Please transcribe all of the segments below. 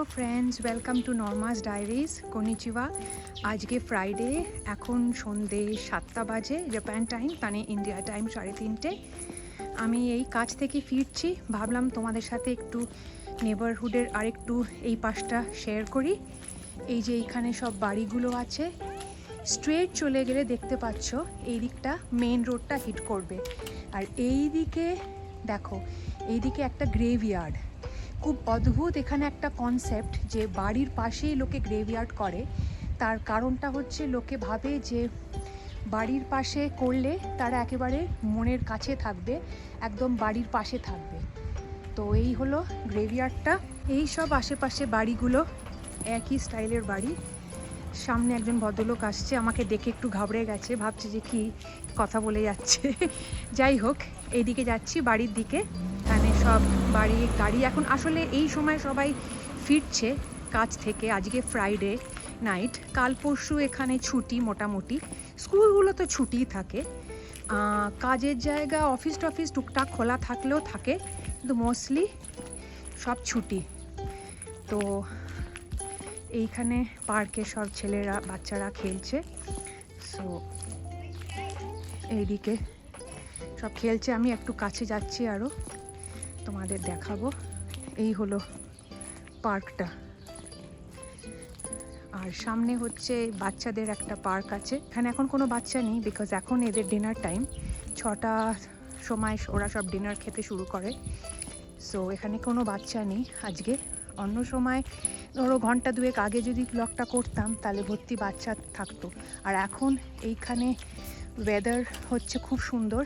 Hello friends welcome to Norma's diaries কনিচিবা আজকে Friday এখন সন্ধে সাতটা বাজে জাপান টাইম মানে ইন্ডিয়া টাইম সাড়ে তিনটে। আমি এই কাজ থেকে ফিরছি, ভাবলাম তোমাদের সাথে একটু নেবারহুডের আরেকটু এই পাশটা শেয়ার করি। এই যে এইখানে সব বাড়িগুলো আছে স্ট্রেট চলে গেলে দেখতে পাচ্ছ, এই দিকটা মেন রোডটা হিট করবে। আর এই দিকে, দেখো এইদিকে একটা গ্রেভইয়ার্ড খুব অদ্ভুত এখানে একটা কনসেপ্ট যে বাড়ির পাশেই লোকে গ্রেভইয়ার্ড করে। তার কারণটা হচ্ছে লোকে ভাবে যে বাড়ির পাশে করলে তারা একেবারে মনের কাছে থাকবে, একদম বাড়ির পাশে থাকবে। তো এই হলো গ্রেভিয়ার্ডটা এই সব আশেপাশে বাড়িগুলো একই স্টাইলের বাড়ি। সামনে একজন ভদ্রলোক আসছে, আমাকে দেখে একটু ঘাবড়ে গেছে, ভাবছে যে কি কথা বলে যাচ্ছে। যাই হোক, এইদিকে যাচ্ছি, বাড়ির দিকে। সব বাড়ি, গাড়ি। এখন আসলে এই সময় সবাই ফিরছে কাজ থেকে। আজকে ফ্রাইডে নাইট কাল পরশু এখানে ছুটি মোটামুটি। স্কুলগুলো তো ছুটিই থাকে। কাজের জায়গা অফিস টফিস টুকটাক খোলা থাকলেও থাকে, কিন্তু মোস্টলি সব ছুটি। তো এইখানে পার্কে সব ছেলেরা, বাচ্চারা খেলছে। সো এইদিকে সব খেলছে। আমি একটু কাছে যাচ্ছি আরও তোমাদের দেখাবো। এই হলো পার্কটা। আর সামনে হচ্ছে বাচ্চাদের একটা পার্ক আছে। এখানে এখন কোনো বাচ্চা নেই বিকজ এখন এদের ডিনার টাইম ছটা সময় ওরা সব ডিনার খেতে শুরু করে। সো এখানে কোনো বাচ্চা নেই আজকে। অন্য সময় ধরো ঘণ্টা দুয়েক আগে যদি ব্লগটা করতাম, তাহলে ভর্তি বাচ্চা থাকতো। আর এখন এইখানে ওয়েদার হচ্ছে খুব সুন্দর।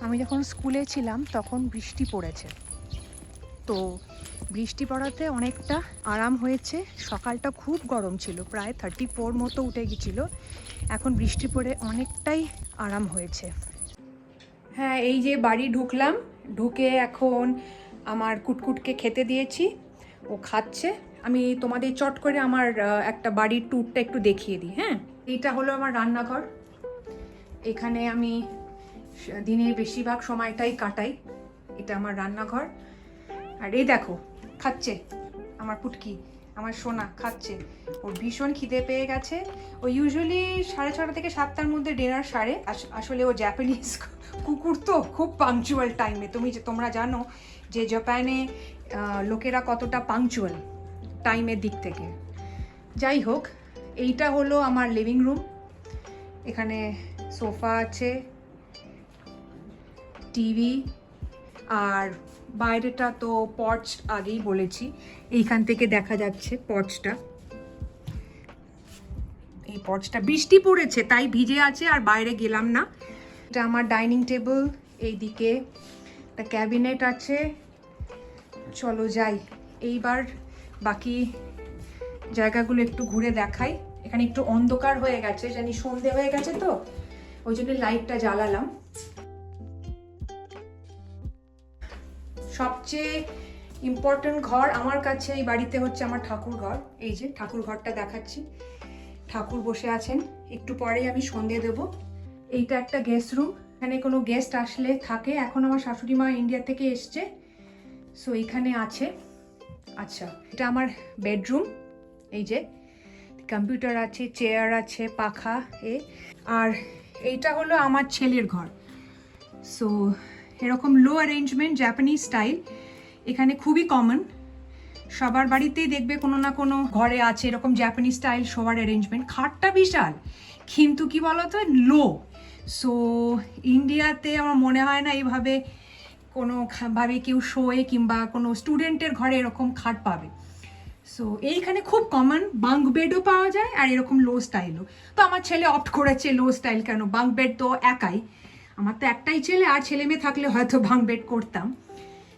আমি যখন স্কুলে ছিলাম, তখন বৃষ্টি পড়েছে। তো বৃষ্টি পড়াতে অনেকটা আরাম হয়েছে। সকালটা খুব গরম ছিল, প্রায় থার্টি ফোর মতো উঠে গেছিল। এখন বৃষ্টি পড়ে অনেকটাই আরাম হয়েছে। হ্যাঁ এই যে বাড়ি ঢুকলাম, ঢুকে এখন আমার কুটকুটকে খেতে দিয়েছি। ও খাচ্ছে। আমি তোমাদের চট করে আমার একটা বাড়ির ট্যুরটা একটু দেখিয়ে দিই হ্যাঁ? এইটা হলো আমার রান্নাঘর। এখানে আমি দিনের বেশিরভাগ সময়টাই কাটাই। এটা আমার রান্নাঘর। আর এই দেখো, খাচ্ছে আমার পুটকি, আমার সোনা খাচ্ছে। ওর ভীষণ খিদে পেয়ে গেছে। ও ইউজুয়ালি সাড়ে ছটা থেকে সাতটার মধ্যে ডিনার সারে। আস- আসলে ও জাপানিজ কুকুর তো খুব পাংচুয়াল টাইমে তুমি যে, তোমরা জানো যে জাপানে লোকেরা কতটা পাংচুয়াল টাইমের দিক থেকে। যাই হোক, এইটা হলো আমার লিভিং রুম এখানে সোফা আছে। টিভি আর বাইরেটা তো পর্চ আগেই বলেছি। এইখান থেকে দেখা যাচ্ছে পর্চটা। এই পর্চটা বৃষ্টি পড়েছে, তাই ভিজে আছে আর বাইরে গেলাম না। এটা আমার ডাইনিং টেবিল, এইদিকে একটা ক্যাবিনেট আছে। চলো যাই, এইবার বাকি জায়গাগুলো একটু ঘুরে দেখাই। এখানে একটু অন্ধকার হয়ে গেছে, জানি সন্ধে হয়ে গেছে তো, ওই জন্য লাইটটা জ্বালালাম। সবচেয়ে ইম্পর্টেন্ট ঘর আমার কাছে এই বাড়িতে হচ্ছে আমার ঠাকুর ঘর। এই যে ঠাকুর ঘরটা দেখাচ্ছি। ঠাকুর বসে আছেন। একটু পরেই আমি সন্ধে দেব। এইটা একটা গেস্ট রুম এখানে কোনো গেস্ট আসলে থাকে। এখন আমার শাশুড়ি মা ইন্ডিয়া থেকে এসছে। সো এইখানে আছে। আচ্ছা এটা আমার বেডরুম এই যে কম্পিউটার আছে চেয়ার আছে, পাখা, এ। আর এইটা হলো আমার ছেলের ঘর। সো এরকম লো অ্যারেঞ্জমেন্ট জাপানিজ স্টাইল এখানে খুবই কমন সবার বাড়িতেই দেখবে কোনো না কোনো ঘরে আছে এরকম জাপানিজ স্টাইল শোয়ার অ্যারেঞ্জমেন্ট খাটটা বিশাল, কিন্তু কি বলতো? লো সো ইন্ডিয়াতে আমার মনে হয় না এইভাবে কোনো ভাবে কেউ শোয়ে কিংবা কোনো স্টুডেন্টের ঘরে এরকম খাট পাবে। সো এইখানে খুব কমন বাঙ্ক বেডও পাওয়া যায় আর এরকম লো স্টাইলও তো আমার ছেলে অপ্ট করেছে লো স্টাইল কেন? বাঙ্ক বেড তো একাই। আমার তো একটাই ছেলে, আর ছেলে মেয়ে থাকলে হয়তো বেড করতাম।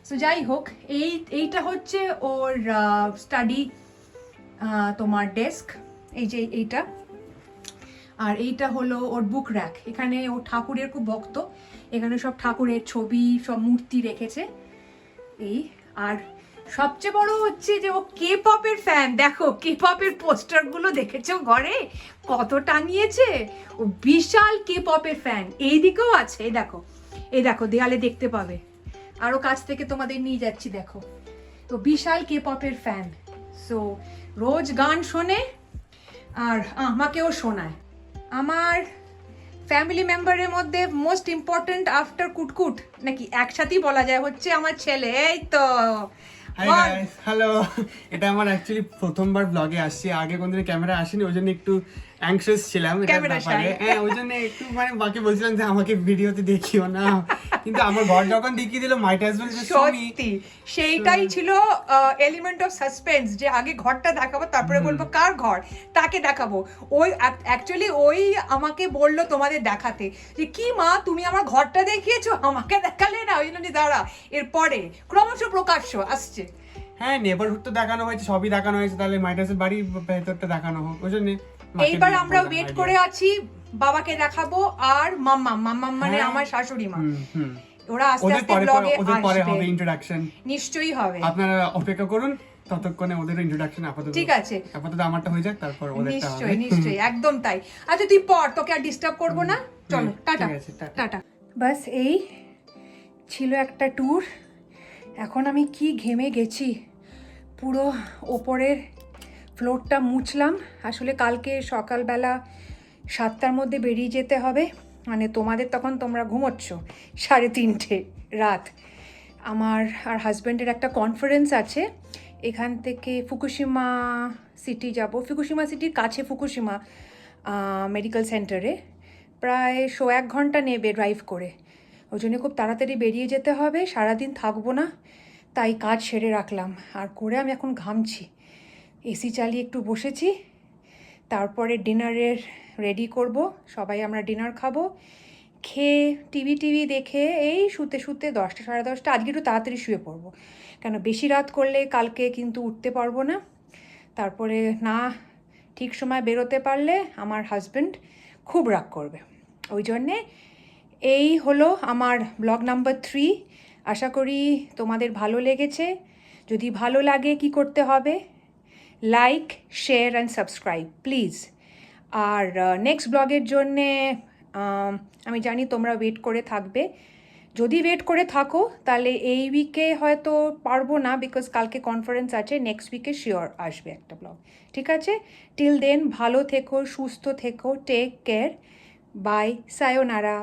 সো যাই হোক, এই, এইটা হচ্ছে ওর স্টাডি তোমার ডেস্ক এই যে এইটা। আর এইটা হলো ওর বুক র্যাক এখানে ও ঠাকুরের খুব ভক্ত। এখানে সব ঠাকুরের ছবি, সব মূর্তি রেখেছে। এই, আর সবচেয়ে বড় হচ্ছে যে ও কে পপের ফ্যান দেখো কে পপের পোস্টারগুলো দেখেছ ঘরে? কত টাঙিয়েছে? ও বিশাল কে পপের ফ্যান এই দিকেও আছে, এই দেখো। এই দেখো, দেয়ালে দেখতে পাবে। আরও কাছ থেকে তোমাদের নিয়ে যাচ্ছি, দেখো। তো বিশাল কে পপের ফ্যান সো রোজ গান শোনে আর আমাকেও শোনায়। আমার ফ্যামিলি মেম্বারের মধ্যে মোস্ট ইম্পর্ট্যান্ট আফটার কুটকুট, নাকি একসাথেই বলা যায়, হচ্ছে আমার ছেলে। এই তো। হাই গাইস হ্যালো এটা আমার অ্যাকচুয়ালি প্রথমবার ব্লগে আসছি। আগে কোনদিন ক্যামেরা আসেনি ওই জন্য একটু অ্যাংশিয়াস ছিলাম Camera ব্যাপারে। হ্যাঁ ওই জন্য একটু মানে বাকি বলছিলাম যে আমাকে ভিডিওতে দেখিও না। কিন্তু আমার ঘর যখন দেখিয়ে দিল মাইট অ্যাজ ওয়েল সত্যি সেইটাই ছিল এলিমেন্ট অফ সাসপেন্স যে আগে ঘরটা দেখাবো তারপরে বলব কার ঘর? তাকে দেখাবো। ওই অ্যাকচুয়ালি ওই আমাকে বলল তোমাদের দেখাতে যে কি মা তুমি আমার ঘরটা দেখিয়েছো? আমাকে দেখালে না? ওই জন্য দাঁড়া এরপরে ক্রমশ প্রকাশ্য আসছে। হ্যাঁ নেবারহুড তো দেখানো হয়েছে সবই দেখানো হয়েছে তাহলে মাইট অ্যাজ বাড়ির ভেতরটা দেখানো হোক ওই জন্য। এইবার আমরা ওয়েট করে আছি বাবাকে দেখাবো আর মাম্মা মাম্মাম মানে হ্যাঁ। আমার শাশুড়ি মা। ওরা আস্তে আস্তে ব্লগে আসবে। ইন্ট্রোডাকশন নিশ্চয়ই হবে। আপনারা অপেক্ষা করুন ততক্ষণে ওদের ইন্ট্রোডাকশন আপাতত ঠিক আছে। আপাতত আমারটা হয়ে যাক তারপর ওদেরটা নিশ্চয়ই নিশ্চয়ই একদম তাই। আচ্ছা তুই পড় তোকে আর ডিস্টার্ব করব না। চলো টাটা। টাটা। টাটা। বাস এই ছিল একটা ট্যুর এখন আমি কি ঘেমে গেছি? পুরো ওপরের ফ্লোরটা মুছলাম। আসলে কালকে সকালবেলা সাতটার মধ্যে বেরিয়ে যেতে হবে। মানে তোমাদের তখন তোমরা ঘুমোচ্ছ সাড়ে তিনটে রাত। আমার আর হাজব্যান্ডের একটা কনফারেন্স আছে। এখান থেকে ফুকুশিমা সিটি যাব। ফুকুশিমা সিটির কাছে ফুকুশিমা মেডিকেল সেন্টারে প্রায় শো এক ঘণ্টা নেবে ড্রাইভ করে। ওই জন্য খুব তাড়াতাড়ি বেরিয়ে যেতে হবে। সারাদিন থাকব না। তাই কাজ সেরে রাখলাম। আর করে আমি এখন ঘামছি। এসি চালিয়ে একটু বসেছি। তারপরে ডিনারের রেডি করব। সবাই আমরা ডিনার খাব। খেয়ে টিভি টিভি দেখে এই শুতে শুতে দশটা, সাড়ে দশটা, আজকে একটু তাড়াতাড়ি শুয়ে পড়ব। কেন বেশি রাত করলে কালকে কিন্তু উঠতে পারব না। তারপরে না ঠিক সময় বেরোতে পারলে আমার হাজব্যান্ড খুব রাগ করবে। ওই জন্যে এই হলো আমার ব্লগ নাম্বার থ্রি আশা করি তোমাদের ভালো লেগেছে। যদি ভালো লাগে কি করতে হবে? Like share and subscribe please R next ব্লগের জন্যে, আমি জানি তোমরা ওয়েট করে থাকবে। যদি ওয়েট করে থাকো, তাহলে এই উইকে হয়তো পারব না বিকজ কালকে কনফারেন্স আছে নেক্সট উইকে শিওর আসবে একটা ব্লগ ঠিক আছে? টিল দেন ভালো থেকো, সুস্থ থেকো টেক কেয়ার বাই সায়োনারা